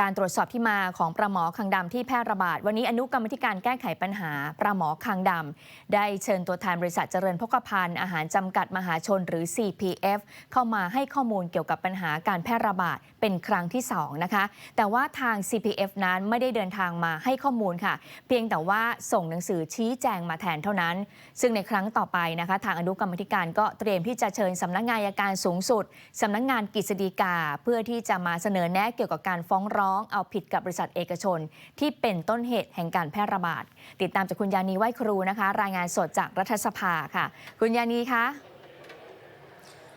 การตรวจสอบที่มาของปลาหมอคังดำที่แพร่ระบาด วันนี้อนุกรรมธิการแก้ไขปัญหาปลาหมอคังดำได้เชิญตัวแทนบริษัทเจริญพกพันธ์อาหารจำกัดมหาชนหรือ CPF เข้ามาให้ข้อมูลเกี่ยวกับปัญหาการแพร่ระบาดเป็นครั้งที่2นะคะแต่ว่าทาง CPF นั้นไม่ได้เดินทางมาให้ข้อมูลค่ะ เพียงแต่ว่าส่งหนังสือชี้แจงมาแทนเท่านั้น ซึ่งในครั้งต่อไปนะคะ ทางอนุกรรมธิการก็เตรียมที่จะเชิญสำนักงานอัยการสูงสุดสำนักงานกฤษฎีกา เพื่อที่จะมาเสนอแนะเกี่ยวกับการฟ้องร้องเอาผิดกับบริษัทเอกชน ที่เป็นต้นเหตุแห่งการแพร่ระบาด ติดตามจากคุณยานีไหวครูนะคะ รายงานสดจากรัฐสภาค่ะ คุณยานีคะ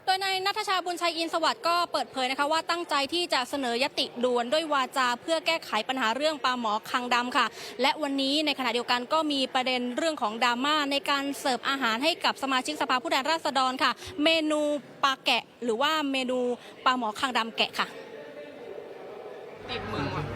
โดยนายนัทชาบุญชัยอินสวัสดิ์ก็เปิดเผยนะคะว่าตั้งใจที่จะเสนอยติด่วนด้วยวาจาเพื่อแก้ไขปัญหาเรื่องปลาหมอคังดำค่ะ และวันนี้ในขณะเดียวกันก็มีประเด็นเรื่องของดราม่าในการเสิร์ฟอาหารให้กับสมาชิกสภาผู้แทนราษฎรค่ะ เมนูปลาแกะ หรือว่าเมนูปลาหมอคังดำแกะค่ะ กลายเป็น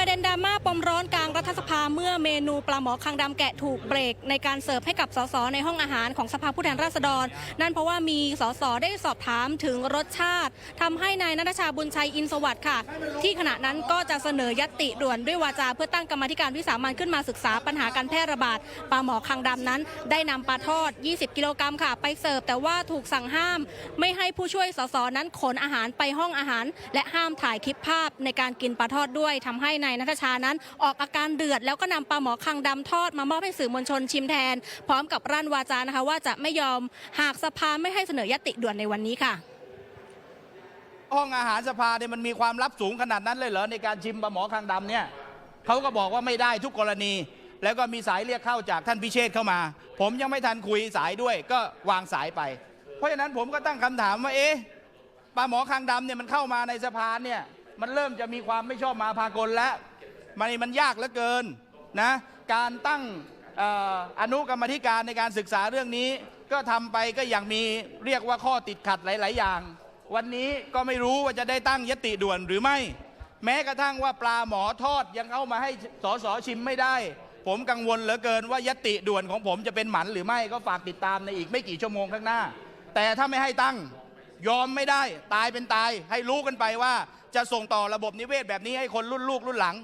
ประเด็นดราม่าปมร้อนกลางรัฐสภาเมื่อเมนูปลาหมอคังดำแกะถูกเบรก ในการเสิร์ฟให้กับสสในห้องอาหารของสภาผู้แทนราษฎร นั่นเพราะว่ามีสสได้สอบถามถึงรสชาติทำให้นายนัทชาบุญชัยอินสวัสดิ์ค่ะ ที่ขณะนั้นก็จะเสนอยติด่วนด้วยวาจาเพื่อตั้งกรรมธิการวิสามันขึ้นมาศึกษาปัญหาการแพร่ระบาดปลาหมอคังดำนั้น ได้นำปลาทอด 20 กิโลกรัมค่ะ ไปเสิร์ฟแต่ว่าถูกสั่งห้าม ไม่ให้ผู้ช่วยสสนั้นขนอาหารไปห้องอาหาร และห้ามถ่ายคลิปภาพในการกินปลาทอดด้วยทำให้นายนัทชานั้น ออกอาการเดือด แล้วก็นำปลาหมอคังดำทอดมามอบให้สื่อมวลชนชิมแทน พร้อมกับรั่นวาจานะคะว่าจะไม่ยอมหากสภาไม่ให้เสนอยติด่วนในวันนี้ค่ะ ห้องอาหารสภาเนี่ยมันมีความลับสูงขนาดนั้นเลยเหรอในการชิมปลาหมอคางดำเนี่ยเขาก็บอกว่าไม่ได้ทุกกรณี แล้วก็มีสายเรียกเข้าจากท่านพิเชษเข้ามา ผมยังไม่ทันคุยสายด้วย ก็วางสายไป เพราะฉะนั้นผมก็ตั้งคำถามว่าเอ๊ะปลาหมอคางดำเนี่ยมันเข้ามาในสภาเนี่ย มันเริ่มจะมีความไม่ชอบมาพากลแล้วมันมันยากเหลือเกินนะการตั้งออนุกรรมธิการในการศึกษาเรื่องนี้ ก็ทำไปก็อย่างมีเรียกว่าข้อติดขัดหลาย ๆ อย่าง วันนี้ก็ไม่รู้ว่าจะได้ตั้งยติด่วนหรือไม่ แม้กระทั่งว่าปลาหมอทอดยังเข้ามาให้สสชิมไม่ได้ ผมกังวลเหลือเกินว่ายติด่วนของผมจะเป็นหมันหรือไม่ก็ฝากติดตามในอีกไม่กี่ชั่วโมงข้างหน้า แต่ถ้าไม่ให้ตั้ง ยอมไม่ได้ตายเป็นตายให้รู้กันไปว่าจะส่งต่อระบบนิเวศแบบนี้ให้คนรุ่นลูกรุ่นหลัง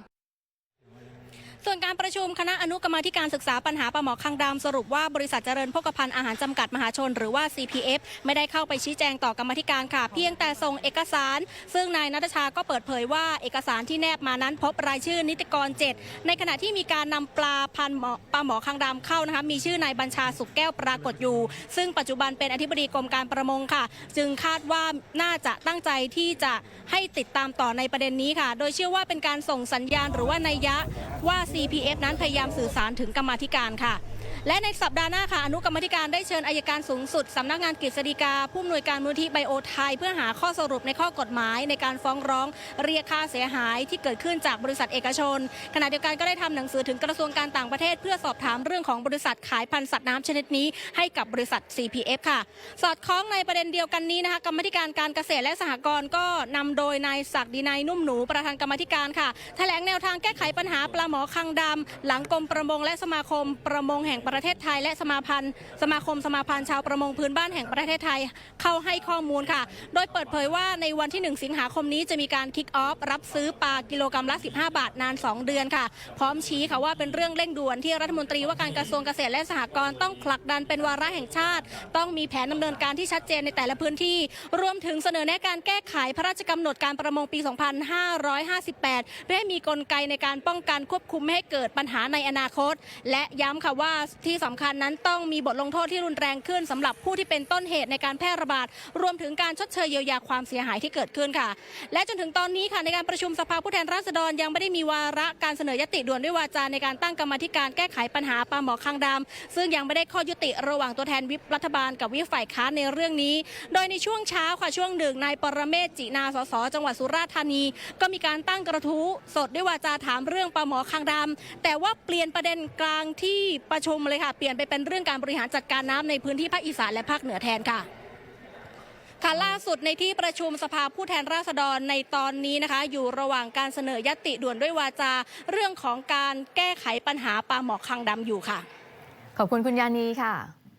ส่วนการประชุมคณะอนุกรรมาธิการศึกษาปัญหาปลาหมอคังดำสรุปว่าบริษัทเจริญพกพันธ์อาหารจำกัดมหาชน หรือว่า CPF ไม่ได้เข้าไปชี้แจงต่อกรรมาธิการค่ะ เพียงแต่ส่งเอกสาร ซึ่งนายนัทชาก็เปิดเผยว่าเอกสารที่แนบมานั้นพบรายชื่อนิติกร 7 ในขณะที่มีการนำปลาพันธุ์หมอปลาหมอคังดำเข้านะคะมีชื่อนายบัญชาสุกแก้วปรากฏอยู่ ซึ่งปัจจุบันเป็นอธิบดีกรมการประมงค่ะ จึงคาดว่าน่าจะตั้งใจที่จะให้ติดตามต่อในประเด็นนี้ค่ะ โดยเชื่อว่าเป็นการส่งสัญญาณหรือว่านัยยะว่า CPF นั้นพยายามสื่อสารถึงกรรมาธิการค่ะ และในสัปดาห์หน้าค่ะอนุกรรมธิการได้เชิญอายการสูงสุดสำนักงานกฤษฎีกาผู้อำนวยการมูลที่ไบโอไทย เพื่อหาข้อสรุปในข้อกฎหมาย ในการฟ้องร้องเรียกค่าเสียหายที่เกิดขึ้นจากบริษัทเอกชน ขณะเดียวกันก็ได้ทำหนังสือถึงกระทรวงการต่างประเทศ เพื่อสอบถามเรื่องของบริษัทขายพันธุ์สัตว์น้ำชนิดนี้ให้กับบริษัท CPF ค่ะ สอดคล้องในประเด็นเดียวกันนี้นะคะกรรมธิการการเกษตรและสหกรณ์ก็นำโดยนายศักดินัยนุ่มหนูประธานกรรมธิการค่ะแถลงแนวทางแก้ไขปัญหาปลาหมอคังดำหลังกรมประมงและสมาคมประมงแห่งประประเทศไทย และสมาพันธ์สมาคมสมาพันธ์ชาวประมงพื้นบ้านแห่งประเทศไทยเข้าให้ข้อมูลค่ะ โดยเปิดเผยว่าในวันที่ 1 สิงหาคมนี้จะมีการคิกออฟรับซื้อปลากิโลกรัมละ 15 บาทนาน 2 เดือนค่ะ พร้อมชี้ค่ะว่าเป็นเรื่องเร่งด่วนที่รัฐมนตรีว่าการกระทรวงเกษตรและสหกรณ์ต้องผลักดันเป็นวาระแห่งชาติ ต้องมีแผนดำเนินการที่ชัดเจนในแต่ละพื้นที่ รวมถึงเสนอแนะการแก้ไขพระราชกำหนดการประมงปี 2558 เพื่อให้มีกลไกในการป้องกันควบคุมไม่ให้เกิดปัญหาในอนาคต และย้ำค่ะว่าที่สำคัญนั้นต้องมีบทลงโทษที่รุนแรงขึ้นสำหรับผู้ที่เป็นต้นเหตุในการแพร่ระบาด รวมถึงการชดเชยเยียวยาความเสียหายที่เกิดขึ้นค่ะ และจนถึงตอนนี้ค่ะในการประชุมสภาผู้แทนราษฎรยังไม่ได้มีวาระการเสนอยติด่วนด้วยวาจาในการตั้งกรรมธิการแก้ไขปัญหาปลาหมอคางดำซึ่งยังไม่ได้ข้อยุติระหว่างตัวแทนวิปรัฐบาลกับวิปฝ่ายค้านในเรื่องนี้ โดยในช่วงเช้าค่ะช่วงดึกนายปรเมศจินาสสจังหวัดสุราษฎร์ธานี ก็มีการตั้งกระทู้สดด้วยวาจาถามเรื่องปลาหมอคางดำแต่ว่าเปลี่ยนประเด็นกลางที่ประชุมเลยยค่ะ เปลี่ยนไปเป็นเรื่องการบริหารจัดการน้ำในพื้นที่ภาคอีสานและภาคเหนือแทนค่ะค่ะล่าสุดในที่ประชุมสภาผู้แทนราษฎรในตอนนี้นะคะ อยู่ระหว่างการเสนอยติด่วนด้วยวาจา เรื่องของการแก้ไขปัญหาปลาหมอคังดำอยู่ค่ะ ขอบคุณคุณยานีค่ะ